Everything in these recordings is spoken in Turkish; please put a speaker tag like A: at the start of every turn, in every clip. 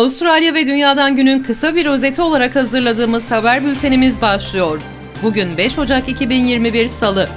A: Avustralya ve dünyadan günün kısa bir özeti olarak hazırladığımız haber bültenimiz başlıyor. Bugün 5 Ocak 2021 Salı.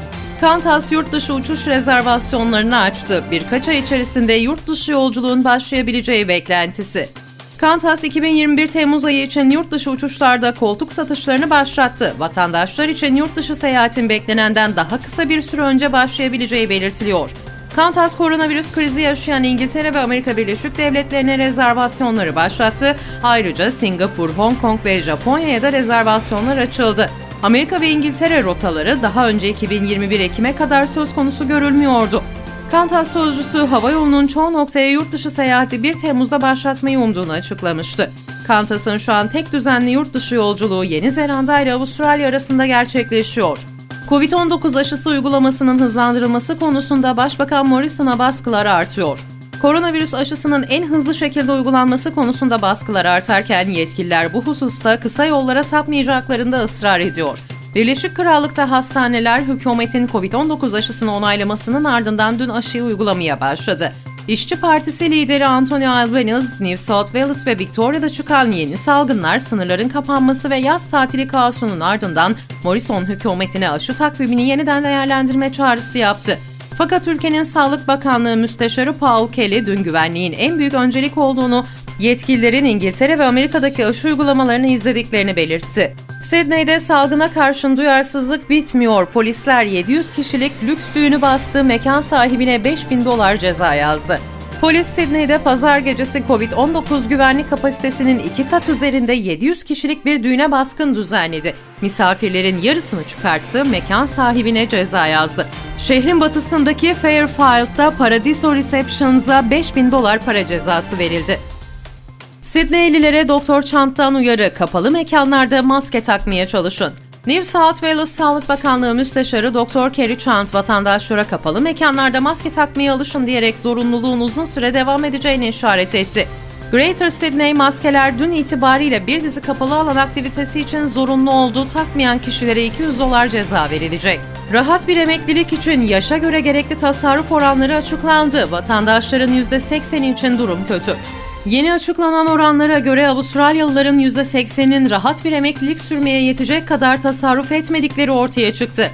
A: Kantas yurt dışı uçuş rezervasyonlarını açtı. Birkaç ay içerisinde yurt dışı yolculuğun başlayabileceği beklentisi. Kantas 2021 Temmuz ayı için yurt dışı uçuşlarda koltuk satışlarını başlattı. Vatandaşlar için yurt dışı seyahatin beklenenden daha kısa bir süre önce başlayabileceği belirtiliyor. Kantas koronavirüs krizi yaşayan İngiltere ve Amerika Birleşik Devletleri'ne rezervasyonları başlattı. Ayrıca Singapur, Hong Kong ve Japonya'ya da rezervasyonlar açıldı. Amerika ve İngiltere rotaları daha önce 2021 Ekim'e kadar söz konusu görülmüyordu. Kantas sözcüsü hava yolunun çoğu noktaya yurt dışı seyahati 1 Temmuz'da başlatmayı umduğunu açıklamıştı. Kantas'ın şu an tek düzenli yurt dışı yolculuğu Yeni Zelanda ile Avustralya arasında gerçekleşiyor. Covid-19 aşısı uygulamasının hızlandırılması konusunda Başbakan Morrison'a baskılar artıyor. Koronavirüs aşısının en hızlı şekilde uygulanması konusunda baskılar artarken yetkililer bu hususta kısa yollara sapmayacaklarında ısrar ediyor. Birleşik Krallık'ta hastaneler hükümetin Covid-19 aşısını onaylamasının ardından dün aşıyı uygulamaya başladı. İşçi Partisi lideri Anthony Albanese, New South Wales ve Victoria'da çıkan yeni salgınlar, sınırların kapanması ve yaz tatili kaosunun ardından Morrison hükümetine aşı takvimini yeniden değerlendirme çağrısı yaptı. Fakat ülkenin Sağlık Bakanlığı Müsteşarı Paul Kelly dün güvenliğin en büyük öncelik olduğunu, yetkililerin İngiltere ve Amerika'daki aşı uygulamalarını izlediklerini belirtti. Sydney'de salgına karşın duyarsızlık bitmiyor. Polisler 700 kişilik lüks düğünü bastığı mekan sahibine 5000 dolar ceza yazdı. Polis Sydney'de pazar gecesi Covid-19 güvenlik kapasitesinin iki kat üzerinde 700 kişilik bir düğüne baskın düzenledi. Misafirlerin yarısını çıkarttı, mekan sahibine ceza yazdı. Şehrin batısındaki Fairfield'da Paradiso Receptions'a 5000 dolar para cezası verildi. Sidneylilere Doktor Chant'tan uyarı, kapalı mekanlarda maske takmaya çalışın. New South Wales Sağlık Bakanlığı Müsteşarı Doktor Kerry Chant vatandaşlara kapalı mekanlarda maske takmaya alışın diyerek zorunluluğun uzun süre devam edeceğini işaret etti. Greater Sydney maskeler dün itibariyle bir dizi kapalı alan aktivitesi için zorunlu oldu. Takmayan kişilere 200 dolar ceza verilecek. Rahat bir emeklilik için yaşa göre gerekli tasarruf oranları açıklandı. Vatandaşların %80 için durum kötü. Yeni açıklanan oranlara göre Avustralyalıların %80'inin rahat bir emeklilik sürmeye yetecek kadar tasarruf etmedikleri ortaya çıktı.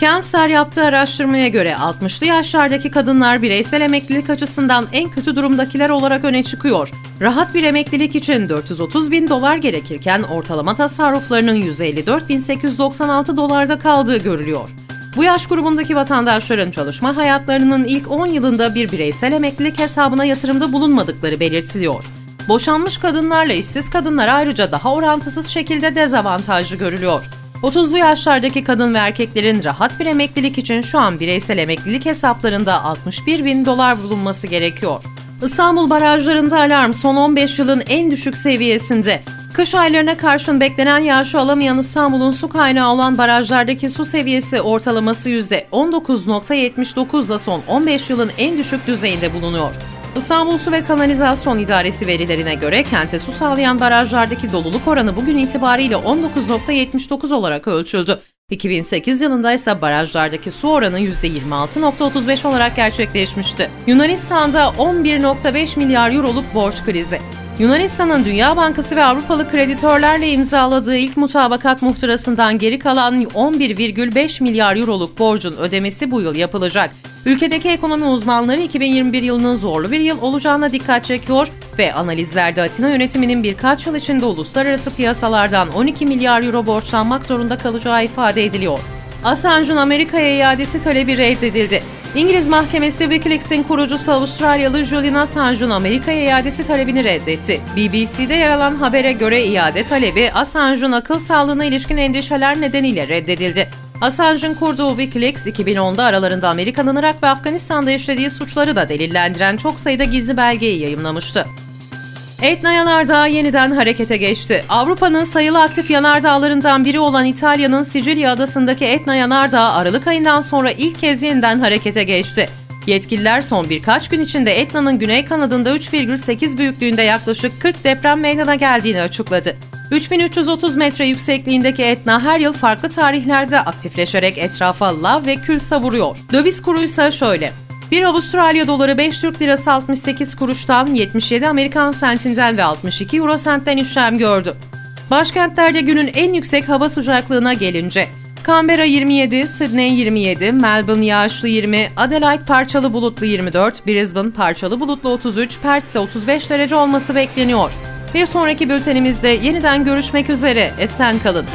A: Cancer yaptığı araştırmaya göre 60'lı yaşlardaki kadınlar bireysel emeklilik açısından en kötü durumdakiler olarak öne çıkıyor. Rahat bir emeklilik için 430 bin dolar gerekirken ortalama tasarruflarının 154.896 dolarda kaldığı görülüyor. Bu yaş grubundaki vatandaşların çalışma hayatlarının ilk 10 yılında bir bireysel emeklilik hesabına yatırımda bulunmadıkları belirtiliyor. Boşanmış kadınlarla işsiz kadınlar ayrıca daha orantısız şekilde dezavantajlı görülüyor. 30'lu yaşlardaki kadın ve erkeklerin rahat bir emeklilik için şu an bireysel emeklilik hesaplarında 61 bin dolar bulunması gerekiyor. İstanbul barajlarında alarm son 15 yılın en düşük seviyesinde. Kış aylarına karşın beklenen yağışı alamayan İstanbul'un su kaynağı olan barajlardaki su seviyesi ortalaması %19.79'da son 15 yılın en düşük düzeyinde bulunuyor. İstanbul Su ve Kanalizasyon İdaresi verilerine göre kente su sağlayan barajlardaki doluluk oranı bugün itibariyle 19.79 olarak ölçüldü. 2008 yılında ise barajlardaki su oranı %26.35 olarak gerçekleşmişti. Yunanistan'da 11.5 milyar euroluk borç krizi. Yunanistan'ın Dünya Bankası ve Avrupalı kreditörlerle imzaladığı ilk mutabakat muhtırasından geri kalan 11,5 milyar euroluk borcun ödemesi bu yıl yapılacak. Ülkedeki ekonomi uzmanları 2021 yılının zorlu bir yıl olacağına dikkat çekiyor ve analizlerde Atina yönetiminin birkaç yıl içinde uluslararası piyasalardan 12 milyar euro borçlanmak zorunda kalacağı ifade ediliyor. Assange'ın Amerika'ya iadesi talebi reddedildi. İngiliz mahkemesi Wikileaks'in kurucusu Avustralyalı Julian Assange'ın Amerika'ya iadesi talebini reddetti. BBC'de yer alan habere göre iade talebi Assange'ın akıl sağlığına ilişkin endişeler nedeniyle reddedildi. Assange'ın kurduğu Wikileaks 2010'da aralarında Amerika'nın Irak ve Afganistan'da işlediği suçları da delillendiren çok sayıda gizli belgeyi yayımlamıştı. Etna Yanardağ yeniden harekete geçti. Avrupa'nın sayılı aktif yanardağlarından biri olan İtalya'nın Sicilya adasındaki Etna Yanardağ Aralık ayından sonra ilk kez yeniden harekete geçti. Yetkililer son birkaç gün içinde Etna'nın güney kanadında 3,8 büyüklüğünde yaklaşık 40 deprem meydana geldiğini açıkladı. 3330 metre yüksekliğindeki Etna her yıl farklı tarihlerde aktifleşerek etrafa lav ve kül savuruyor. Döviz kuru ise şöyle. Bir Avustralya doları 5 Türk lirası 68 kuruştan 77 Amerikan sentinden ve 62 euro sentten işlem gördü. Başkentlerde günün en yüksek hava sıcaklığına gelince Canberra 27, Sydney 27, Melbourne yağışlı 20, Adelaide parçalı bulutlu 24, Brisbane parçalı bulutlu 33, Perth ise 35 derece olması bekleniyor. Bir sonraki bültenimizde yeniden görüşmek üzere. Esen kalın.